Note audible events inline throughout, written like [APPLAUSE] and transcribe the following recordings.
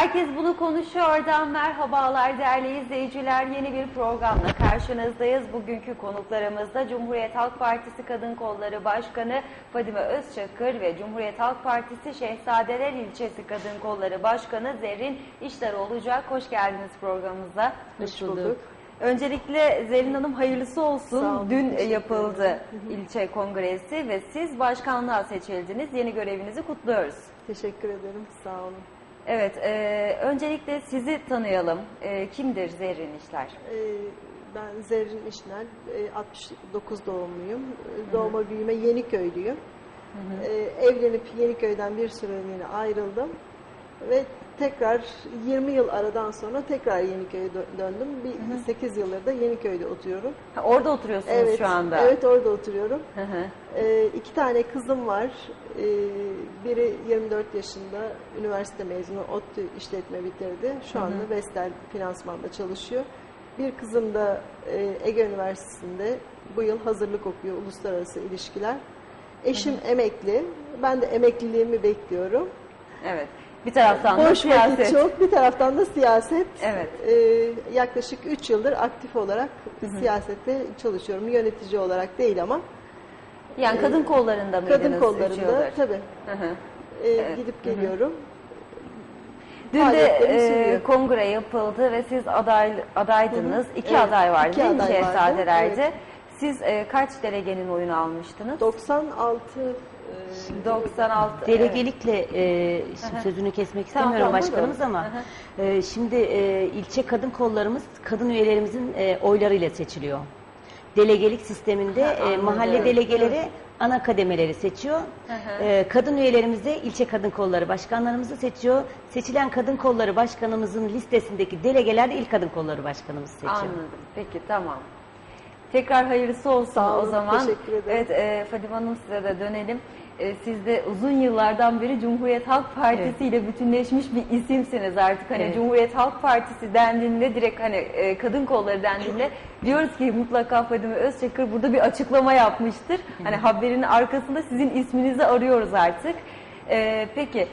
Herkes bunu konuşuyordan merhabalar değerli izleyiciler. Yeni bir programla karşınızdayız. Bugünkü konuklarımız da Cumhuriyet Halk Partisi Kadın Kolları Başkanı Fadime Özçakır ve Cumhuriyet Halk Partisi Şehzadeler İlçesi Kadın Kolları Başkanı Zerrin İşler olacak. Hoş geldiniz programımıza. Hoş bulduk. Öncelikle Zerrin Hanım hayırlısı olsun. Olun, Dün yapıldı ilçe kongresi ve siz başkanlığa seçildiniz. Yeni görevinizi kutluyoruz. Teşekkür ederim. Sağ olun. Evet, e, öncelikle sizi tanıyalım. E, kimdir Zerrin İşler? Ee, ben Zerrin İşnel, e, 69 doğumluyum. E, Doğma büyüme Yeniköylüyüm. Ee, evlenip Yeniköy'den bir süreliğine ayrıldım. Ve tekrar 20 yıl aradan sonra tekrar Yeniköy'e dö- döndüm. Bir 8 yıldır da Yeniköy'de oturuyorum. Ha, orada oturuyorsunuz Evet, şu anda. evet orada oturuyorum. Hı hı. Ee, iki tane kızım var. Ee, biri 24 yaşında, üniversite mezunu, ODTÜ işletme bitirdi. Şu anda Vestel Finansman'da çalışıyor. Bir kızım da e, Ege Üniversitesi'nde bu yıl hazırlık okuyor, uluslararası ilişkiler. Eşim emekli, ben de emekliliğimi bekliyorum. Evet. Bir taraftan da Boş vakit siyaset. çok, bir taraftan da siyaset. Evet. Ee, yaklaşık 3 yıldır aktif olarak siyasette çalışıyorum. Yönetici olarak değil ama Yani kadın kollarında mıydınız? kadın kollarında tabii. Hı hı. Ee, Evet. gidip geliyorum. Dün de e, kongre yapıldı ve siz aday adaydınız. İki Evet, aday vardı iki değil mi Şehzadeler'de? evet. Siz e, kaç delegenin oyunu almıştınız? 96 e, 96. Delegelikle e, şimdi sözünü kesmek istemiyorum tamam, başkanımız buyurun. ama e, şimdi e, ilçe kadın kollarımız kadın üyelerimizin e, oylarıyla seçiliyor. Delegelik sisteminde Ha, e, anladım. mahalle delegeleri ana kademeleri seçiyor. E, kadın üyelerimiz de ilçe kadın kolları başkanlarımızı seçiyor. Seçilen kadın kolları başkanımızın listesindeki delegeler de il kadın kolları başkanımızı seçiyor. Anladım. Peki tamam. Tekrar hayırlısı olsun Sağ olun, o zaman. teşekkür ederim. Evet e, Fadime Hanım size de dönelim. E, siz de uzun yıllardan beri Cumhuriyet Halk Partisi ile bütünleşmiş bir isimsiniz artık. Hani Evet. Cumhuriyet Halk Partisi dendiğinde direkt hani e, kadın kolları dendiğinde diyoruz ki mutlaka Fadime Özçakır burada bir açıklama yapmıştır. Hani haberin arkasında sizin isminizi arıyoruz artık. E, peki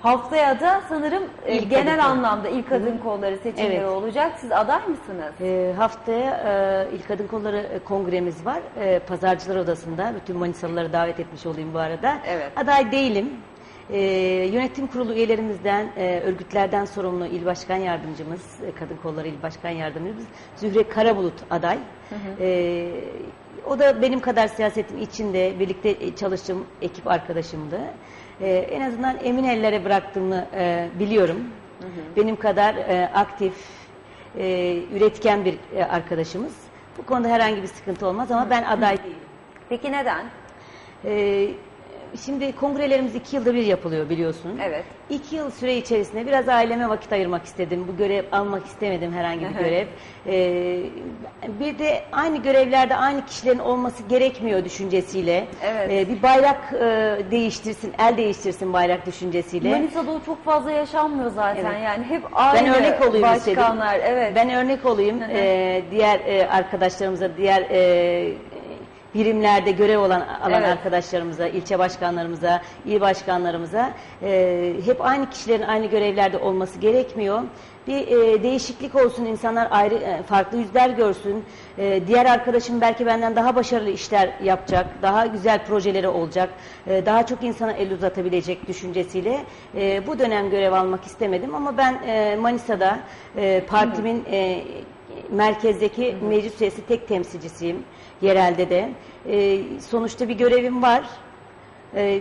haftaya da sanırım e, İlk genel kol- anlamda ilk kadın kolları seçimleri Evet. olacak. Siz aday mısınız? E, haftaya e, İl Kadın Kolları e, kongremiz var. E, Pazarcılar Odası'nda. Bütün Manisalıları davet etmiş olayım bu arada. Evet. Aday değilim. E, yönetim kurulu üyelerimizden, e, örgütlerden sorumlu il başkan yardımcımız, e, Kadın Kolları il başkan yardımcımız Zühre Karabulut aday. E, o da benim kadar siyasetin içinde birlikte e, çalıştığım ekip arkadaşımdı. E, en azından emin ellere bıraktığımı e, biliyorum. Benim kadar e, aktif, e, üretken bir e, arkadaşımız. Bu konuda herhangi bir sıkıntı olmaz ama ben aday değilim. Peki neden? E, şimdi kongrelerimiz iki yılda bir yapılıyor biliyorsun. Evet. İki yıl süre içerisinde biraz aileme vakit ayırmak istedim. Bu görev almak istemedim herhangi bir görev. E, bir de aynı görevlerde aynı kişilerin olması gerekmiyor düşüncesiyle. Evet. E, bir bayrak e, değiştirsin, el değiştirsin bayrak düşüncesiyle. Manisa'da o çok fazla yaşanmıyor zaten Evet. yani hep aynı Ben örnek olayım istedim. başkanlar. Evet. Ben örnek olayım Ee, diğer e, arkadaşlarımıza, diğer e, birimlerde görev olan alan Evet. arkadaşlarımıza, ilçe başkanlarımıza, il başkanlarımıza e, hep aynı kişilerin aynı görevlerde olması gerekmiyor. Bir e, değişiklik olsun, insanlar ayrı e, farklı yüzler görsün. E, diğer arkadaşım belki benden daha başarılı işler yapacak, daha güzel projeleri olacak, e, daha çok insana el uzatabilecek düşüncesiyle e, bu dönem görev almak istemedim. Ama ben e, Manisa'da e, partimin e, merkezdeki meclis üyesi tek temsilcisiyim yerelde de. E, sonuçta bir görevim var. E,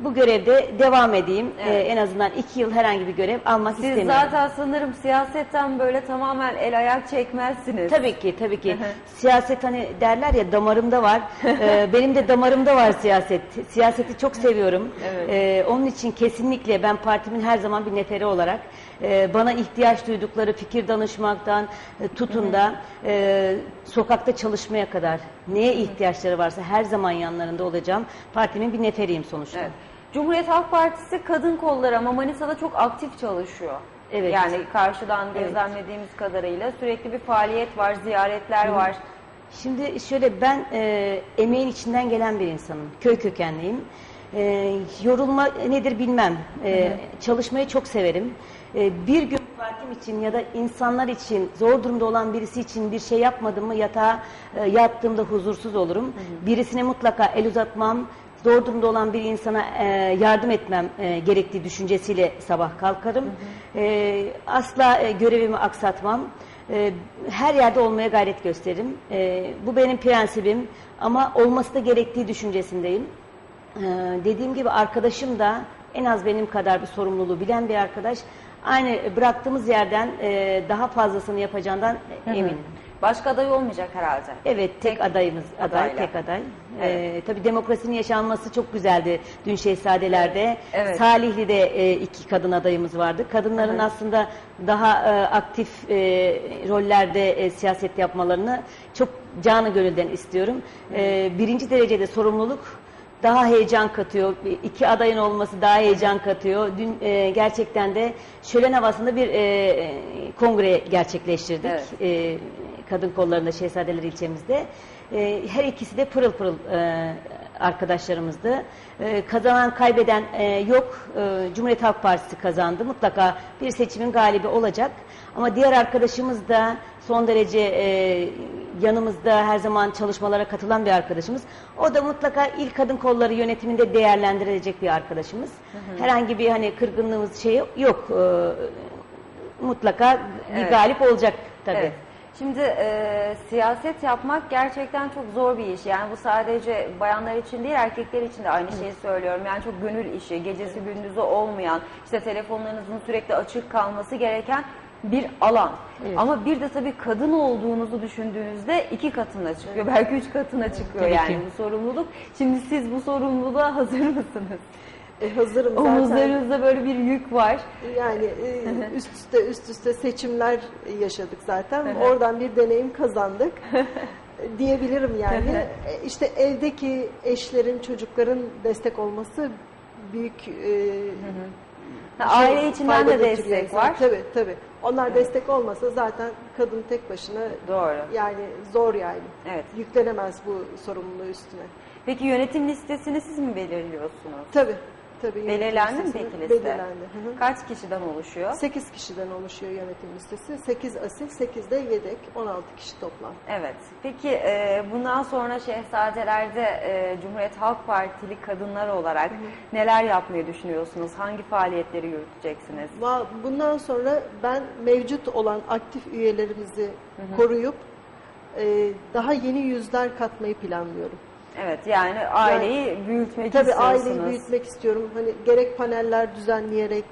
bu görevde devam edeyim. E, Evet. en azından iki yıl herhangi bir görev almak Siz istemiyorum. zaten sanırım siyasetten böyle tamamen el ayak çekmezsiniz. Tabii ki, tabii ki. Siyaset hani derler ya damarımda var. [LAUGHS] Ee, benim de damarımda var siyaset. Siyaseti çok seviyorum. Evet. Ee, onun için kesinlikle ben partimin her zaman bir neferi olarak e, bana ihtiyaç duydukları fikir danışmaktan e, tutun da e, sokakta çalışmaya kadar neye ihtiyaçları varsa her zaman yanlarında olacağım. Partimin bir neferiyim sonuçta. Evet. Cumhuriyet Halk Partisi kadın kolları ama Manisa'da çok aktif çalışıyor. Evet. Yani karşıdan Evet. gözlemlediğimiz kadarıyla sürekli bir faaliyet var, ziyaretler var. Şimdi şöyle ben e, emeğin içinden gelen bir insanım. Köy kökenliyim. E, yorulma nedir bilmem. E, çalışmayı çok severim. E, bir gün partim için ya da insanlar için zor durumda olan birisi için bir şey yapmadım mı yatağa e, yattığımda huzursuz olurum. Birisine mutlaka el uzatmam, zor durumda olan bir insana e, yardım etmem e, gerektiği düşüncesiyle sabah kalkarım. E, asla e, görevimi aksatmam. E, her yerde olmaya gayret gösteririm. E, bu benim prensibim ama olması da gerektiği düşüncesindeyim. Ee, dediğim gibi arkadaşım da en az benim kadar bir sorumluluğu bilen bir arkadaş. Aynı bıraktığımız yerden e, daha fazlasını yapacağından eminim. Başka aday olmayacak herhalde. Evet tek, adayımız aday adayla. tek aday. Ee, tabii demokrasinin yaşanması çok güzeldi dün Şehzadeler'de. Evet. Salihli'de e, iki kadın adayımız vardı. Kadınların Evet. aslında daha e, aktif e, rollerde e, siyaset yapmalarını çok canı gönülden istiyorum. E, birinci derecede sorumluluk daha heyecan katıyor. İki adayın olması daha heyecan katıyor. Dün e, gerçekten de şölen havasında bir e, kongre gerçekleştirdik. Evet. E, kadın kollarında Şehzadeler ilçemizde. E, her ikisi de pırıl pırıl e, arkadaşlarımızdı. E, kazanan kaybeden e, yok. E, Cumhuriyet Halk Partisi kazandı. Mutlaka bir seçimin galibi olacak. Ama diğer arkadaşımız da son derece e, yanımızda her zaman çalışmalara katılan bir arkadaşımız. O da mutlaka ilk kadın kolları yönetiminde değerlendirilecek bir arkadaşımız. Herhangi bir hani kırgınlığımız şey yok. E, mutlaka bir Evet. galip olacak tabii. Evet. Şimdi e, siyaset yapmak gerçekten çok zor bir iş. Yani bu sadece bayanlar için değil erkekler için de aynı şeyi söylüyorum. Yani çok gönül işi, gecesi gündüzü olmayan, işte telefonlarınızın sürekli açık kalması gereken bir alan. Evet. Ama bir de tabii kadın olduğunuzu düşündüğünüzde iki katına çıkıyor. Belki üç katına çıkıyor Tabii yani ki. bu sorumluluk. Şimdi siz bu sorumluluğa hazır mısınız? E, hazırım zaten. Omuzlarınızda böyle bir yük var. Yani e, üst üste üst üste seçimler yaşadık zaten. Oradan bir deneyim kazandık. [LAUGHS] E, diyebilirim yani. E, İşte evdeki eşlerin, çocukların destek olması büyük e, Ha, şey, Aile içinden de destek var. Tabii tabii. Onlar destek olmasa zaten kadın tek başına Doğru. yani zor yani. Evet. Yüklenemez bu sorumluluğu üstüne. Peki yönetim listesini siz mi belirliyorsunuz? Tabii. Tabii. yönetim Belirlendi mi peki liste? Belirlendi. Hı hı. Kaç kişiden oluşuyor? 8 kişiden oluşuyor yönetim listesi. 8 asil, 8 de yedek. 16 kişi toplam. Evet. Peki e, bundan sonra Şehzadeler'de e, Cumhuriyet Halk Partili kadınlar olarak neler yapmayı düşünüyorsunuz? Hangi faaliyetleri yürüteceksiniz? Va- Bundan sonra ben mevcut olan aktif üyelerimizi koruyup e, daha yeni yüzler katmayı planlıyorum. Evet yani aileyi büyütmek Tabii istiyorsunuz. aileyi büyütmek istiyorum. Hani gerek paneller düzenleyerek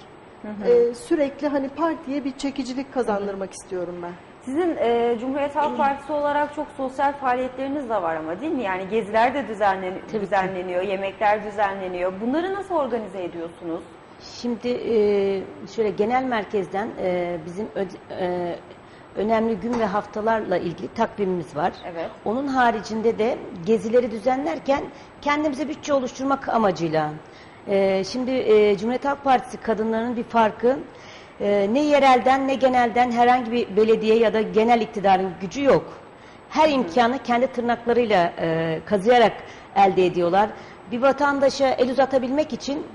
e, sürekli hani partiye bir çekicilik kazandırmak istiyorum ben. Sizin e, Cumhuriyet Halk Partisi olarak çok sosyal faaliyetleriniz de var ama değil mi? Yani geziler de düzenlen düzenleniyor, yemekler düzenleniyor. Bunları nasıl organize ediyorsunuz? Şimdi e, şöyle genel merkezden e, bizim e, önemli gün ve haftalarla ilgili takvimimiz var. Evet. Onun haricinde de gezileri düzenlerken kendimize bütçe oluşturmak amacıyla. E, şimdi e, Cumhuriyet Halk Partisi kadınlarının bir farkı e, ne yerelden ne genelden herhangi bir belediye ya da genel iktidarın gücü yok. Her imkanı kendi tırnaklarıyla e, kazıyarak elde ediyorlar. Bir vatandaşa el uzatabilmek için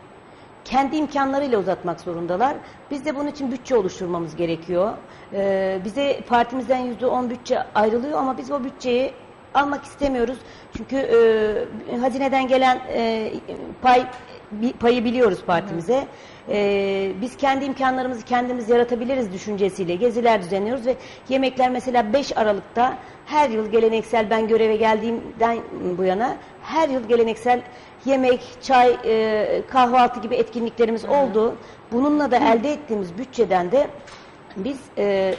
kendi imkanlarıyla uzatmak zorundalar. Biz de bunun için bütçe oluşturmamız gerekiyor. Ee, bize partimizden yüzde on bütçe ayrılıyor ama biz o bütçeyi almak istemiyoruz. Çünkü e, hazineden gelen e, pay payı biliyoruz partimize. Ee, biz kendi imkanlarımızı kendimiz yaratabiliriz düşüncesiyle geziler düzenliyoruz ve yemekler mesela 5 Aralık'ta her yıl geleneksel ben göreve geldiğimden bu yana her yıl geleneksel yemek, çay, e, kahvaltı gibi etkinliklerimiz oldu. Bununla da elde ettiğimiz bütçeden de biz e,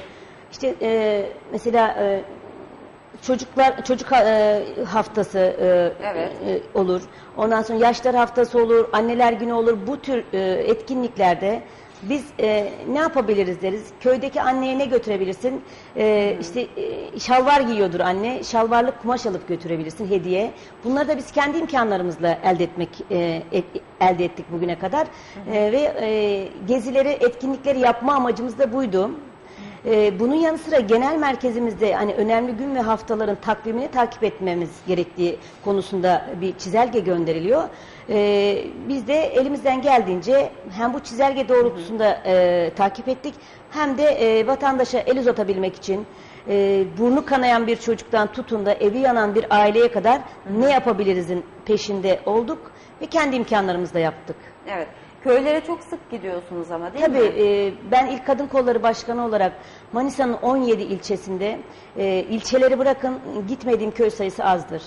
işte e, mesela e, çocuklar çocuk e, haftası e, Evet. e, olur. Ondan sonra yaşlar haftası olur, anneler günü olur. Bu tür e, etkinliklerde biz e, ne yapabiliriz deriz. Köydeki anneye ne götürebilirsin? E, işte e, şalvar giyiyordur anne. Şalvarlık kumaş alıp götürebilirsin hediye. Bunları da biz kendi imkanlarımızla elde etmek e, et- elde ettik bugüne kadar. E, ve e, gezileri, etkinlikleri yapma amacımız da buydu. Ee, bunun yanı sıra genel merkezimizde hani önemli gün ve haftaların takvimini takip etmemiz gerektiği konusunda bir çizelge gönderiliyor. E, biz de elimizden geldiğince hem bu çizelge doğrultusunda e, takip ettik hem de e, vatandaşa el uzatabilmek için e, burnu kanayan bir çocuktan tutun da evi yanan bir aileye kadar ne yapabilirizin peşinde olduk ve kendi imkanlarımızla yaptık. Evet. Köylere çok sık gidiyorsunuz ama değil Tabii mi? e, ben İl Kadın Kolları Başkanı olarak Manisa'nın 17 ilçesinde e, ilçeleri bırakın gitmediğim köy sayısı azdır.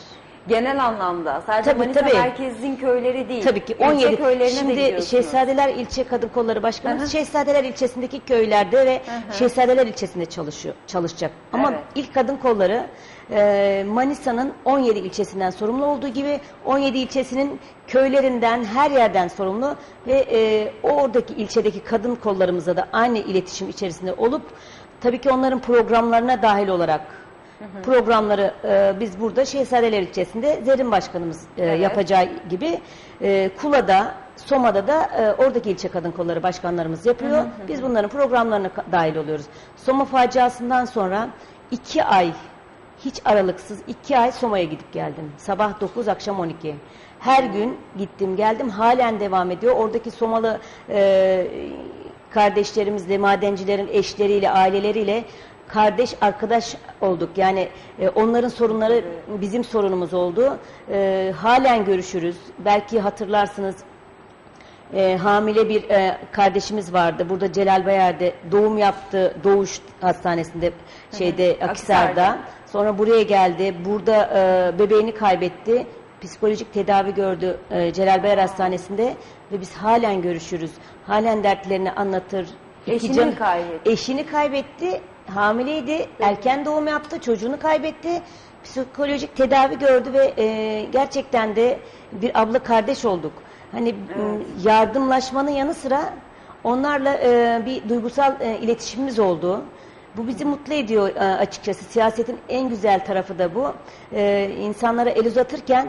Genel anlamda. Sadece Tabii, Manisa tabii. merkezin köyleri değil. Tabii ki İlçe 17. köylerine de Şimdi gidiyorsunuz. Şehzadeler İlçe Kadın Kolları Başkanımız Hı hı. Şehzadeler ilçesindeki köylerde ve hı. Şehzadeler ilçesinde çalışıyor çalışacak. Ama Evet. İl Kadın Kolları e, Manisa'nın 17 ilçesinden sorumlu olduğu gibi 17 ilçesinin köylerinden her yerden sorumlu ve e, oradaki ilçedeki kadın kollarımıza da aynı iletişim içerisinde olup tabii ki onların programlarına dahil olarak programları e, biz burada Şehzadeler ilçesinde Zerin Başkanımız e, Evet. yapacağı gibi e, Kula'da, Soma'da da e, oradaki ilçe kadın kolları başkanlarımız yapıyor. Biz bunların programlarına ka- dahil oluyoruz. Soma faciasından sonra iki ay hiç aralıksız iki ay Soma'ya gidip geldim. Sabah 9, akşam 12. Her gün gittim geldim. Halen devam ediyor. Oradaki Somalı e, kardeşlerimizle, madencilerin eşleriyle, aileleriyle kardeş, arkadaş olduk. Yani e, onların sorunları bizim sorunumuz oldu. E, halen görüşürüz. Belki hatırlarsınız e, hamile bir e, kardeşimiz vardı. Burada Celal Bayar'da doğum yaptı. Doğuş Hastanesi'nde şeyde Akhisar'da. Akhisar'da. Sonra buraya geldi. Burada e, bebeğini kaybetti. Psikolojik tedavi gördü e, Celal Bayar Hastanesi'nde ve biz halen görüşürüz. Halen dertlerini anlatır. İki Eşini mi kaybetti? Eşini kaybetti. Hamileydi. Erken doğum yaptı. Çocuğunu kaybetti. Psikolojik tedavi gördü ve e, gerçekten de bir abla kardeş olduk. Hani m, yardımlaşmanın yanı sıra onlarla e, bir duygusal e, iletişimimiz oldu. Bu bizi mutlu ediyor e, açıkçası. Siyasetin en güzel tarafı da bu. E, insanlara el uzatırken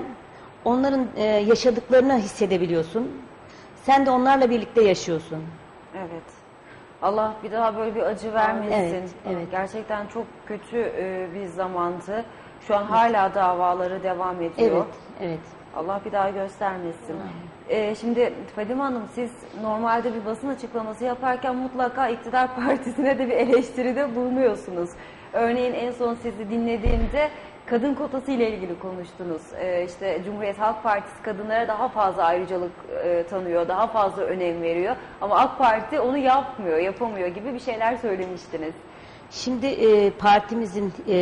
onların e, yaşadıklarını hissedebiliyorsun. Sen de onlarla birlikte yaşıyorsun. Evet. Allah bir daha böyle bir acı vermesin. Evet, evet. Gerçekten çok kötü e, bir zamandı. Şu an hala davaları devam ediyor. Evet, evet. Allah bir daha göstermesin. Ee, şimdi Fadime Hanım siz normalde bir basın açıklaması yaparken mutlaka iktidar [LAUGHS] partisine de bir eleştiride bulunuyorsunuz. Örneğin en son sizi dinlediğimde kadın kotası ile ilgili konuştunuz. Ee, işte Cumhuriyet Halk Partisi kadınlara daha fazla ayrıcalık e, tanıyor, daha fazla önem veriyor. Ama AK Parti onu yapmıyor, yapamıyor gibi bir şeyler söylemiştiniz. Şimdi e, partimizin e,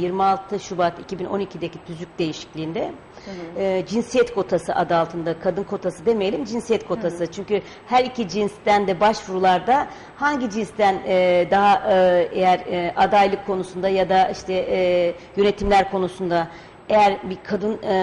26 Şubat 2012'deki tüzük değişikliğinde e, cinsiyet kotası adı altında kadın kotası demeyelim cinsiyet kotası. Çünkü her iki cinsten de başvurularda hangi cinsten e, daha e, eğer e, adaylık konusunda ya da işte e, yönetimler konusunda eğer bir kadın e,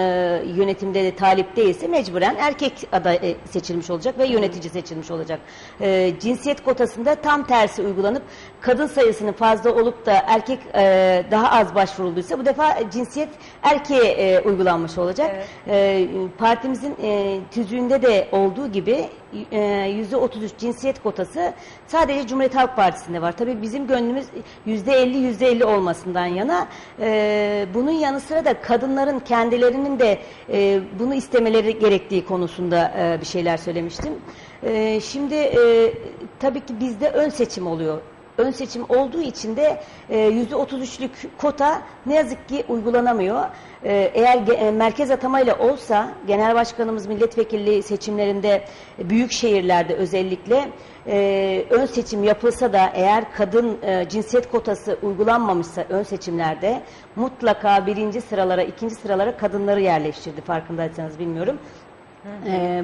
yönetimde de talip değilse mecburen erkek aday e, seçilmiş olacak ve yönetici seçilmiş olacak. E, cinsiyet kotasında tam tersi uygulanıp kadın sayısının fazla olup da erkek e, daha az başvurulduysa bu defa cinsiyet erkeğe e, uygulanmış olacak. Evet. E, partimizin e, tüzüğünde de olduğu gibi e, %33 cinsiyet kotası sadece Cumhuriyet Halk Partisi'nde var. Tabii bizim gönlümüz %50 %50 olmasından yana. E, bunun yanı sıra da kadınların kendilerinin de e, bunu istemeleri gerektiği konusunda e, bir şeyler söylemiştim. E, şimdi e, tabii ki bizde ön seçim oluyor. Ön seçim olduğu için de e, %33'lük kota ne yazık ki uygulanamıyor. E, eğer e, merkez atamayla olsa genel başkanımız milletvekilliği seçimlerinde büyük şehirlerde özellikle ön seçim yapılsa da eğer kadın cinsiyet kotası uygulanmamışsa ön seçimlerde mutlaka birinci sıralara ikinci sıralara kadınları yerleştirdi farkındaysanız bilmiyorum.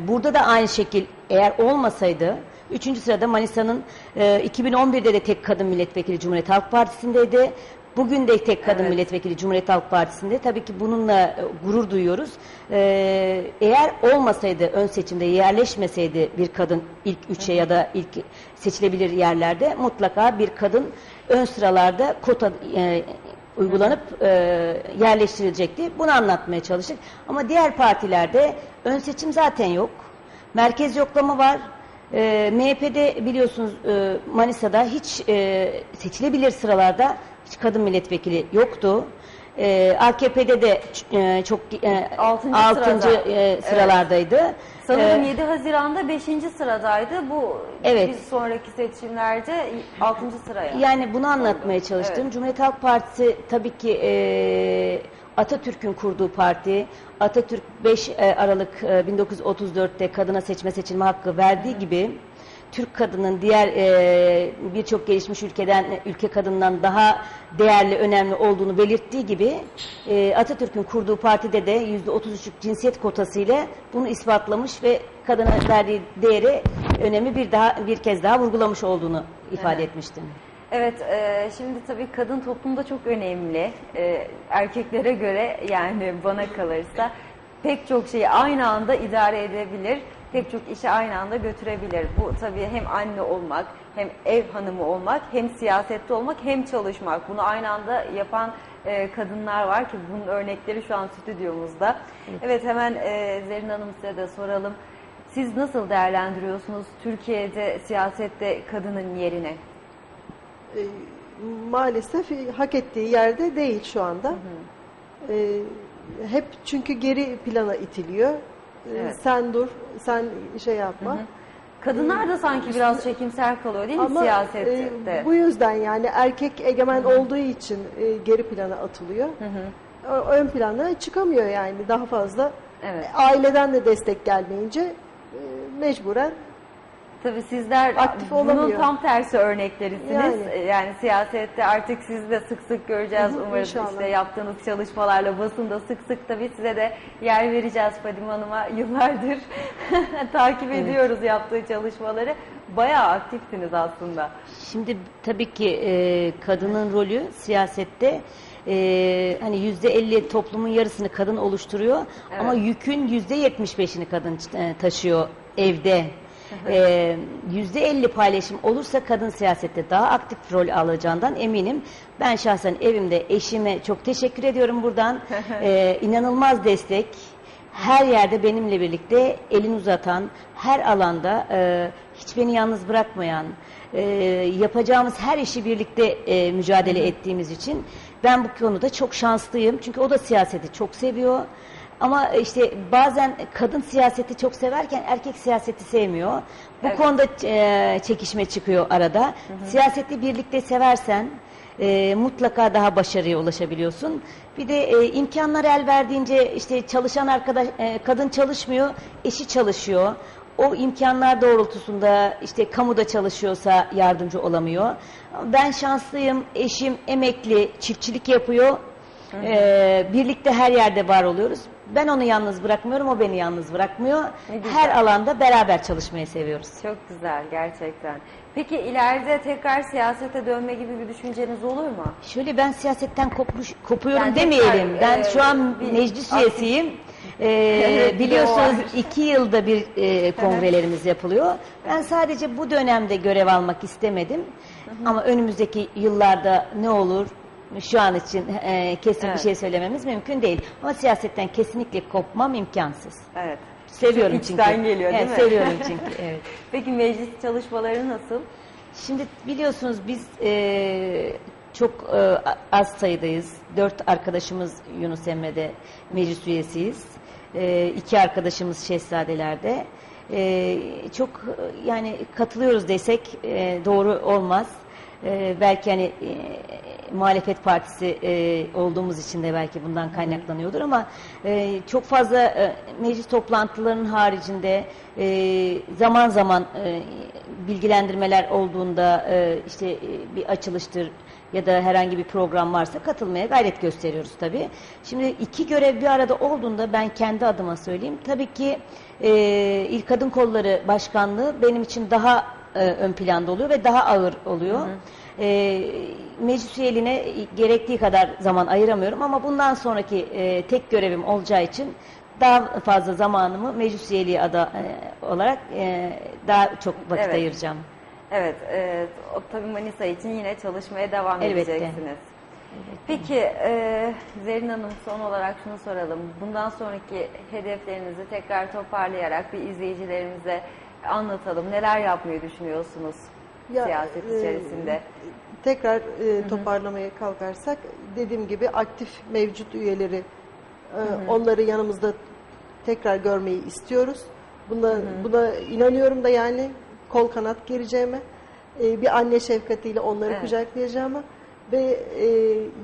Burada da aynı şekil eğer olmasaydı üçüncü sırada Manisa'nın e, 2011'de de tek kadın milletvekili Cumhuriyet Halk Partisi'ndeydi. Bugün de tek kadın Evet. milletvekili Cumhuriyet Halk Partisi'nde. Tabii ki bununla e, gurur duyuyoruz. Ee, eğer olmasaydı ön seçimde yerleşmeseydi bir kadın ilk üçe ya da ilk seçilebilir yerlerde mutlaka bir kadın ön sıralarda kota e, uygulanıp e, yerleştirilecekti. Bunu anlatmaya çalıştık. Ama diğer partilerde ön seçim zaten yok. Merkez yoklama var. E, MHP'de biliyorsunuz e, Manisa'da hiç e, seçilebilir sıralarda hiç kadın milletvekili yoktu. E, AKP'de de e, çok e, Altıncı altıncı, sırada. e, sıralardaydı. Sanırım E, 7 Haziran'da 5. sıradaydı. Bu Evet. bir sonraki seçimlerde 6. sıraya. Yani bunu anlatmaya çalıştım. Evet. Cumhuriyet Halk Partisi tabii ki e, Atatürk'ün kurduğu parti. Atatürk 5 e, Aralık e, 1934'te kadına seçme seçilme hakkı verdiği gibi Türk kadının diğer e, birçok gelişmiş ülkeden ülke kadından daha değerli, önemli olduğunu belirttiği gibi e, Atatürk'ün kurduğu partide de %33'lük cinsiyet kotası ile bunu ispatlamış ve kadına verdiği değeri, önemi bir daha bir kez daha vurgulamış olduğunu ifade Evet. etmiştim. Evet, e, şimdi tabii kadın toplumda çok önemli. E, erkeklere göre yani bana kalırsa pek çok şeyi aynı anda idare edebilir. Pek çok işi aynı anda götürebilir. Bu tabii hem anne olmak, hem ev hanımı olmak, hem siyasette olmak, hem çalışmak. Bunu aynı anda yapan e, kadınlar var ki bunun örnekleri şu an stüdyomuzda. Evet, hemen e, Zerrin Hanım size de soralım. Siz nasıl değerlendiriyorsunuz Türkiye'de siyasette kadının yerini? E, maalesef e, hak ettiği yerde değil şu anda. E, hep çünkü geri plana itiliyor. E, Evet. Sen dur, sen şey yapma. Kadınlar da sanki biraz çekimser kalıyor değil mi Ama siyasette? e, bu yüzden yani erkek egemen olduğu için e, geri plana atılıyor. O- Ön plana çıkamıyor yani daha fazla. Evet. Aileden de destek gelmeyince e, mecburen Tabii sizler Aktif bunun olamıyor. tam tersi örneklerisiniz. Yani. Yani. siyasette artık sizi de sık sık göreceğiz Hı umarım inşallah. işte yaptığınız çalışmalarla basında sık sık tabii size de yer vereceğiz Fadime Hanım'a yıllardır [LAUGHS] takip ediyoruz yaptığı çalışmaları. Bayağı aktifsiniz aslında. Şimdi tabii ki e, kadının rolü siyasette e, hani yüzde elli toplumun yarısını kadın oluşturuyor Evet. ama yükün yüzde yetmiş beşini kadın e, taşıyor evde. E, Yüzde elli paylaşım olursa kadın siyasette daha aktif rol alacağından eminim. Ben şahsen evimde eşime çok teşekkür ediyorum buradan. E, inanılmaz destek. Her yerde benimle birlikte elini uzatan, her alanda e, hiç beni yalnız bırakmayan, e, yapacağımız her işi birlikte e, mücadele ettiğimiz için ben bu konuda çok şanslıyım. Çünkü o da siyaseti çok seviyor. Ama işte bazen kadın siyaseti çok severken erkek siyaseti sevmiyor. Bu Evet. konuda e, çekişme çıkıyor arada. Siyaseti birlikte seversen e, mutlaka daha başarıya ulaşabiliyorsun. Bir de e, imkanlar el verdiğince işte çalışan arkadaş e, kadın çalışmıyor, eşi çalışıyor. O imkanlar doğrultusunda işte kamuda çalışıyorsa yardımcı olamıyor. Ben şanslıyım. Eşim emekli, çiftçilik yapıyor. E, birlikte her yerde var oluyoruz. Ben onu yalnız bırakmıyorum, o beni yalnız bırakmıyor. Her alanda beraber çalışmayı seviyoruz. Çok güzel gerçekten. Peki ileride tekrar siyasete dönme gibi bir düşünceniz olur mu? Şöyle ben siyasetten kopmuş, kopuyorum Yani demeyelim. tekrar, ben e, şu an bir meclis üyesiyim. Ee, Evet, bir de o biliyorsunuz var. iki yılda bir e, kongrelerimiz yapılıyor. Ben sadece bu dönemde görev almak istemedim. Ama önümüzdeki yıllarda ne olur şu an için e, kesin Evet. bir şey söylememiz mümkün değil. Ama siyasetten kesinlikle kopmam imkansız. Evet. Seviyorum Çünkü içten geliyor, değil evet, mi? Seviyorum [LAUGHS] çünkü. Evet. Peki meclis çalışmaları nasıl? Şimdi biliyorsunuz biz e, çok e, az sayıdayız. Dört arkadaşımız Yunus Emre'de meclis üyesiyiz. E, iki arkadaşımız Şehzadeler'de. E, çok e, yani katılıyoruz desek e, doğru olmaz. E, belki hani e, muhalefet partisi e, olduğumuz için de belki bundan kaynaklanıyordur ama e, çok fazla e, meclis toplantılarının haricinde e, zaman zaman e, bilgilendirmeler olduğunda e, işte e, bir açılıştır ya da herhangi bir program varsa katılmaya gayret gösteriyoruz tabii. Şimdi iki görev bir arada olduğunda ben kendi adıma söyleyeyim. Tabii ki e, İl Kadın Kolları Başkanlığı benim için daha e, ön planda oluyor ve daha ağır oluyor. E, meclis üyeliğine gerektiği kadar zaman ayıramıyorum ama bundan sonraki e, tek görevim olacağı için daha fazla zamanımı meclis üyeliği ada, e, olarak e, daha çok vakit Evet. ayıracağım. Evet, e, tabii Manisa için yine çalışmaya devam Elbette. edeceksiniz. Peki e, Zerrin Hanım son olarak şunu soralım. Bundan sonraki hedeflerinizi tekrar toparlayarak bir izleyicilerimize anlatalım. Neler yapmayı düşünüyorsunuz Ya, siyaset e, içerisinde? tekrar e, toparlamaya kalkarsak dediğim gibi aktif mevcut üyeleri e, onları yanımızda tekrar görmeyi istiyoruz. Buna, buna inanıyorum da yani kol kanat gereceğime, e, bir anne şefkatiyle onları Evet. kucaklayacağıma ve e,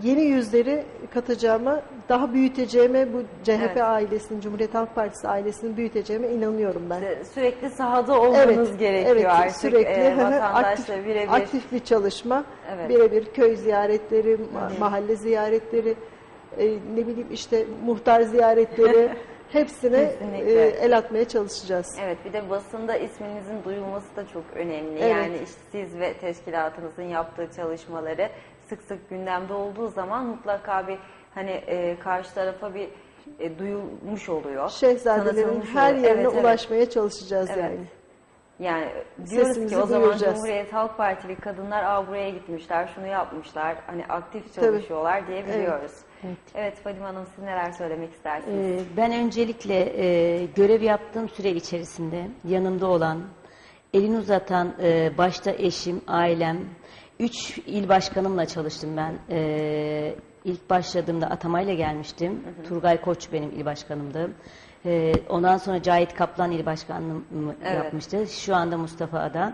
yeni yüzleri katacağıma, daha büyüteceğime bu CHP Evet. ailesinin, Cumhuriyet Halk Partisi ailesini büyüteceğime inanıyorum ben. Sürekli sahada olmanız gerekiyor evet, artık. Sürekli e, [LAUGHS] vatandaşla aktif, birebir. aktif bir çalışma, Evet. birebir köy ziyaretleri, ma- mahalle ziyaretleri, e, ne bileyim işte muhtar ziyaretleri [LAUGHS] hepsine Kesinlikle. e, el atmaya çalışacağız. Evet bir de basında isminizin duyulması da çok önemli. Evet. Yani işte siz ve teşkilatınızın yaptığı çalışmaları sık sık gündemde olduğu zaman mutlaka bir hani e, karşı tarafa bir e, duyulmuş oluyor. Şehzadelerin tanıtılmış her oluyor. yerine Evet, evet. ulaşmaya çalışacağız Evet. yani. Yani diyoruz Sesimizi ki o zaman duyuracağız. Cumhuriyet Halk Partili kadınlar Aa, buraya gitmişler, şunu yapmışlar, hani aktif Tabii. çalışıyorlar diyebiliyoruz. Evet. Evet Fadime Hanım siz neler söylemek istersiniz? Ee, Ben öncelikle e, görev yaptığım süre içerisinde yanımda olan, elini uzatan e, başta eşim, ailem, üç il başkanımla çalıştım ben. Ee, ilk başladığımda atamayla gelmiştim. Turgay Koç benim il başkanımdı. Ee, ondan sonra Cahit Kaplan il başkanlığımı Evet. yapmıştı. Şu anda Mustafa Ada.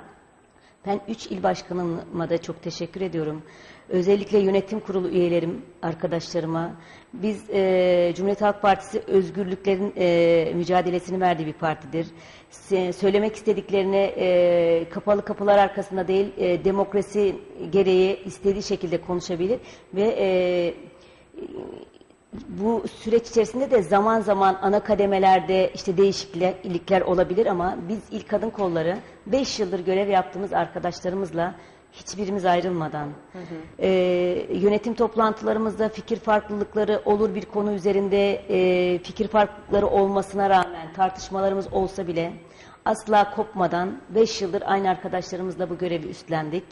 Ben üç il başkanıma da çok teşekkür ediyorum. Özellikle yönetim kurulu üyelerim, arkadaşlarıma. Biz e, Cumhuriyet Halk Partisi özgürlüklerin e, mücadelesini verdiği bir partidir. Se- söylemek istediklerini e, kapalı kapılar arkasında değil, e, demokrasi gereği istediği şekilde konuşabilir ve e, bu süreç içerisinde de zaman zaman ana kademelerde işte değişiklikler olabilir ama biz ilk kadın kolları 5 yıldır görev yaptığımız arkadaşlarımızla hiçbirimiz ayrılmadan e, yönetim toplantılarımızda fikir farklılıkları olur bir konu üzerinde e, fikir farklılıkları olmasına rağmen tartışmalarımız olsa bile asla kopmadan 5 yıldır aynı arkadaşlarımızla bu görevi üstlendik.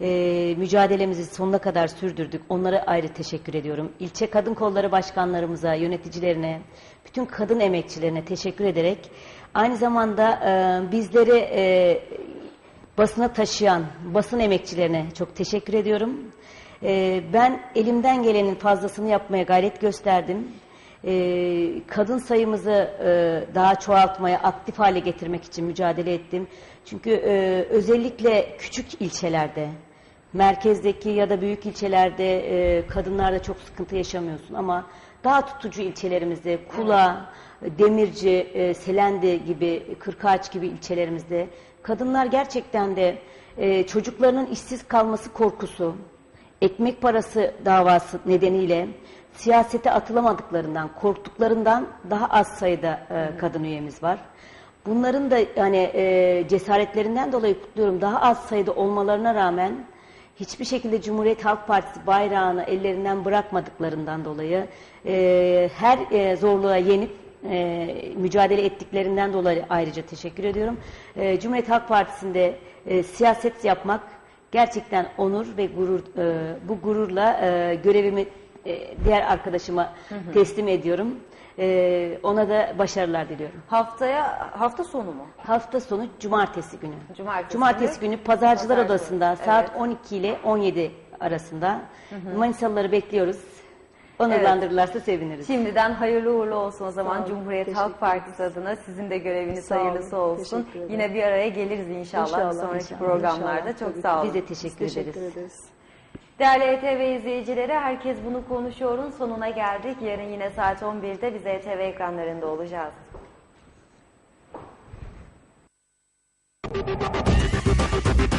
Ee, mücadelemizi sonuna kadar sürdürdük. Onlara ayrı teşekkür ediyorum. İlçe kadın kolları başkanlarımıza, yöneticilerine, bütün kadın emekçilerine teşekkür ederek aynı zamanda e, bizleri e, basına taşıyan basın emekçilerine çok teşekkür ediyorum. E, ben elimden gelenin fazlasını yapmaya gayret gösterdim. E, kadın sayımızı e, daha çoğaltmaya, aktif hale getirmek için mücadele ettim. Çünkü e, özellikle küçük ilçelerde, merkezdeki ya da büyük ilçelerde e, kadınlarda çok sıkıntı yaşamıyorsun ama daha tutucu ilçelerimizde, Kula, Demirci, e, Selendi gibi, Kırkağaç gibi ilçelerimizde kadınlar gerçekten de e, çocuklarının işsiz kalması korkusu, ekmek parası davası nedeniyle siyasete atılamadıklarından, korktuklarından daha az sayıda e, kadın üyemiz var. Bunların da yani e, cesaretlerinden dolayı kutluyorum. Daha az sayıda olmalarına rağmen hiçbir şekilde Cumhuriyet Halk Partisi bayrağını ellerinden bırakmadıklarından dolayı e, her e, zorluğa yenip e, mücadele ettiklerinden dolayı ayrıca teşekkür ediyorum. E, Cumhuriyet Halk Partisi'nde e, siyaset yapmak gerçekten onur ve gurur. E, bu gururla e, görevimi e, diğer arkadaşıma teslim ediyorum. E, ona da başarılar diliyorum. Haftaya hafta sonu mu? Hafta sonu cumartesi günü. Cumartesi günü. günü Pazarcılar Pazarcı Odası'nda Odası, saat evet. 12 ile 17 arasında Manisalıları bekliyoruz onurlandırırlarsa seviniriz. Şimdiden hayırlı uğurlu olsun o zaman olun, Cumhuriyet Halk Partisi adına sizin de göreviniz Sağ olun, hayırlısı olsun. Yine bir araya geliriz inşallah, İnşallah, sonraki inşallah, programlarda. inşallah. Çok Tabii ki. sağ olun. Biz de teşekkür, Teşekkür ederiz. ederiz. Değerli ETV izleyicileri, herkes bunu konuşuyorun sonuna geldik. Yarın yine saat 11'de biz ETV ekranlarında olacağız. Thank.